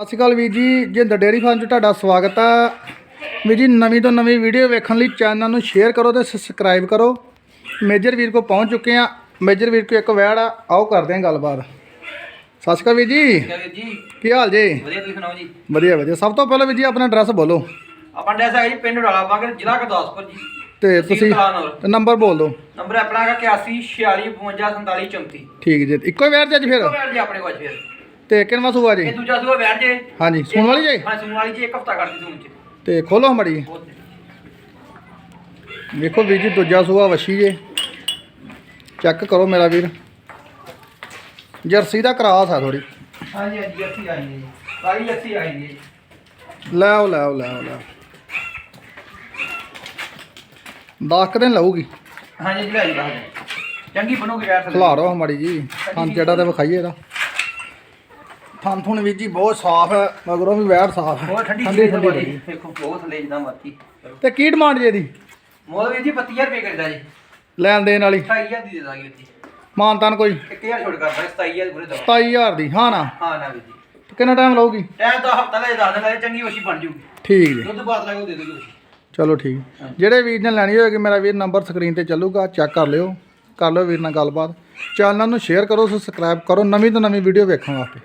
ਸਤਿ ਸ਼੍ਰੀ ਅਕਾਲ ਵੀਰ ਜੀ Jinder dairy farm 'ਚ ਤੁਹਾਡਾ ਸਵਾਗਤ ਹੈ ਵੀਰ ਜੀ ਨਵੀਂ ਤੋਂ ਨਵੀਂ ਵੀਡੀਓ ਵੇਖਣ ਲਈ ਚੈਨਲ ਨੂੰ ਸ਼ੇਅਰ ਕਰੋ ਤੇ ਸਬਸਕ੍ਰਾਈਬ ਕਰੋ। ਮੇਜਰ ਵੀਰ ਕੋ ਪਹੁੰਚ ਚੁੱਕੇ ਆ। ਮੇਜਰ ਵੀਰ ਕੋ ਇੱਕ ਵੈੜ ਆ ਆਓ ਕਰਦੇ ਹਾਂ ਗੱਲਬਾਤ। ਸਤਿ ਸ਼੍ਰੀ ਅਕਾਲ ਵੀਰ ਜੀ। ਕੀ ਹਾਲ ਜੀ? ਵਧੀਆ ਤੁਸੀਂ ਸੁਣਾਓ ਜੀ? ਵਧੀਆ ਵਧੀਆ। ਸਭ ਤੋਂ ਪਹਿਲਾਂ ਵੀਰ ਜੀ ਆਪਣਾ ਐਡਰੈਸ ਬੋਲੋ। ਆਪਾਂ ਡੈਸ ਹੈਗਾ ਜੀ ਪਿੰਡ ਡਾਲਾ ਬਾਗਰ ਜ਼ਿਲ੍ਹਾ ਗੁਰਦਾਸਪੁਰ ਜੀ। ਤੇ ਤੁਸੀਂ ਨੰਬਰ ਬੋਲ ਦਿਓ। ਨੰਬਰ ਆਪਣਾ ਹੈਗਾ 81 46 52 47 34 ਠੀਕ ਜੀ। ਇੱਕੋ ਹੀ ਵੈੜ ਜੀ ਅੱਜ ਫਿਰ? ਉਹ ਵੈਟ ਜੀ ਆਪਣੇ ਕੋਲ ਅੱਜ ਫਿਰ। ਤੇ ਕਿੰਨਵਾ ਸੂਆ ਜੀ? ਇਹ ਦੂਜਾ ਸੂਆ ਵੈਟ ਜੇ। ਹਾਂਜੀ ਸੂਣ ਵਾਲੀ ਜੀ? ਹਾਂ ਸੂਣ ਵਾਲੀ ਜੀ ਇੱਕ ਹਫਤਾ ਕਰਦੀ ਸੂਣ ਚ ਤੇ ਖੋਲੋ ਮੜੀ। ਵੇਖੋ ਵੀਰ ਜੀ ਦੂਜਾ ਸੂਆ ਵਸ਼ੀ ਜੇ। ਚੈੱਕ ਕਰੋ ਮੇਰਾ ਵੀਰ। ਜਰਸੀ ਦਾ ਕਰਾਸ ਆ ਥੋੜੀ ਹਾਂਜੀ ਹਾਂਜੀ ਅੱਛੀ ਆਈ ਜੀ। ਸਾਰੀ ਅੱਛੀ ਆਈ ਜੀ। ਲੈ ਆਓ ਲੈ ਆਓ ਲੈ ਆਓ ਲੈ ਆਓ। ਦਸ ਕੁ ਦਿਨ ਲਊਗੀ। ਹਾਂਜੀ ਜੀ ਲੈ ਜੀ ਬਾਹਰ ਚੰਗੀ ਬਣੋਗੀ ਥੱਲੇ ਖਿਲਾਰੋ ਮਾੜੀ ਜੀ। ਥਣ ਜਿਹੜਾ ਤੇ ਵਿਖਾਈਏ ਇਹਦਾ। ਥਣ ਥੁਣ ਵੀਰ ਜੀ ਬਹੁਤ ਸਾਫ਼ ਹੈ ਮਗਰੋਂ ਵੀ ਵੈੜ ਸਾਫ਼ ਹੈ। ਬਹੁਤ ਠੰਡੀ ਠੰਡੀ ਠੰਡੀ ਠੰਡੀ ਬੜੀ। ਦੇਖੋ ਬਹੁਤ ਥੱਲੇ ਜਿੱਦਾਂ ਮਰਤੀ ਤੇ ਕੀ ਡਿਮਾਂਡ ਜੀ ਇਹਦੀ? ਮੋਲ ਵੀਰ ਜੀ 25000 ਰੁਪਏ ਕਰਦਾ ਜੀ। ਲੈਣ ਦੇਣ ਵਾਲੀ। 28000 ਦੀ ਦੇ ਦਾਂਗੇ ਜੀ। ਮਾਨਤਾਨ ਕੋਈ? 1000 ਛੋੜ ਕਰਦਾ 27000 ਪੂਰੇ ਦਵਾ 27000 ਦੀ ਹਾਂ ਨਾ? ਹਾਂ ਨਾ ਵੀਰ ਜੀ। ਕਿੰਨਾ ਟਾਈਮ ਲਊਗੀ? ਟਾਈਮ ਤਾਂ ਹਫਤਾ ਲੈ ਦੱਸ ਦੇਣਾ ਚੰਗੀ ਵਸ਼ੀ ਬਣ ਜੂਗੀ। ਠੀਕ ਜੀ। ਦੁੱਧ ਬਾਤ ਲਾ ਕੇ ਉਹ ਦੇ ਦੂਗੀ ਚਲੋ ਠੀਕ। ਜਿਹੜੇ ਵੀਰ ਨੇ ਲੈਣੀ ਹੋਏਗੀ ਮੇਰਾ ਵੀਰ ਨੰਬਰ ਸਕਰੀਨ ਤੇ ਚੱਲੂਗਾ ਚੈੱਕ ਕਰ ਲਿਓ। ਕਰ ਲਿਓ ਵੀਰ ਨਾਲ ਗੱਲਬਾਤ। ਚੈਨਲ ਨੂੰ ਸ਼ੇਅਰ ਕਰੋ ਸਬਸਕ੍ਰਾਈਬ ਕਰੋ ਨਵੀਂ ਤੋਂ ਨਵੀਂ ਵੀਡੀਓ ਵੇਖਣ ਵਾਸਤੇ।